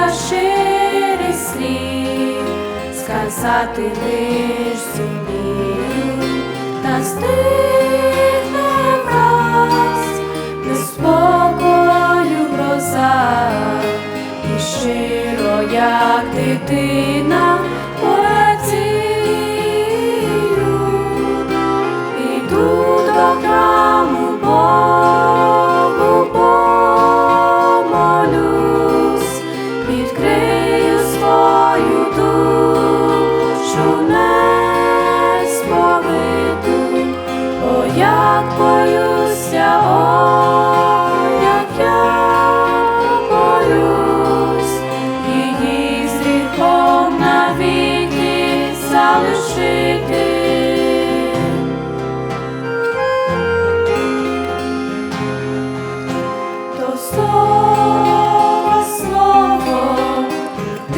та шири слів, сказати лиш зумію та стих.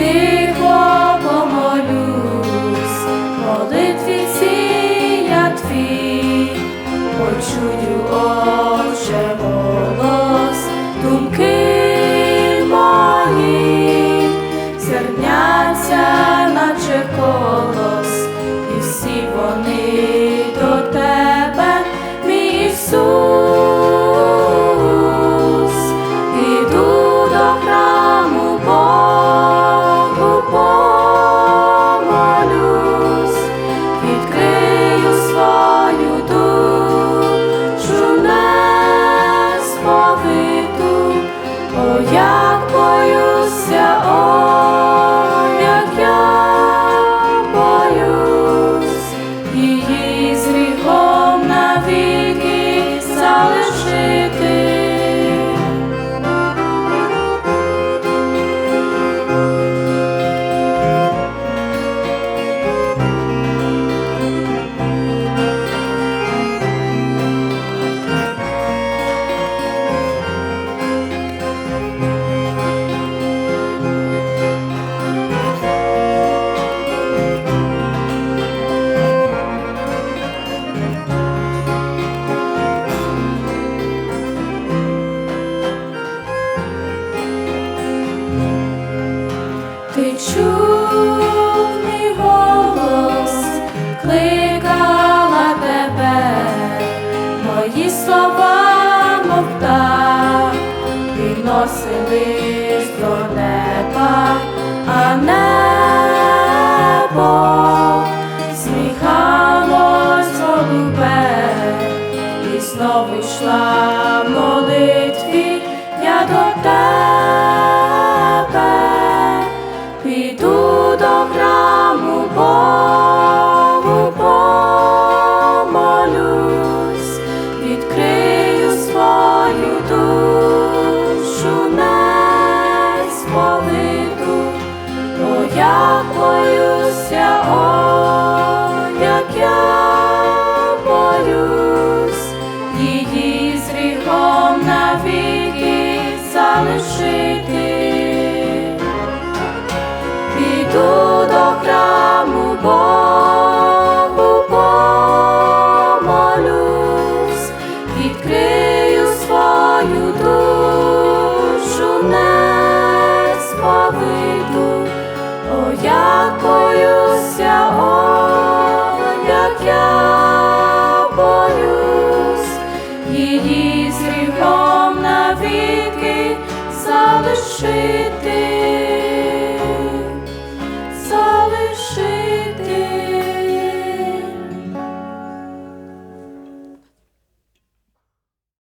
Deus. Носились до неба, а небо сміхалось голубе, і знову йшла в молитві я до тебе піду. лишити.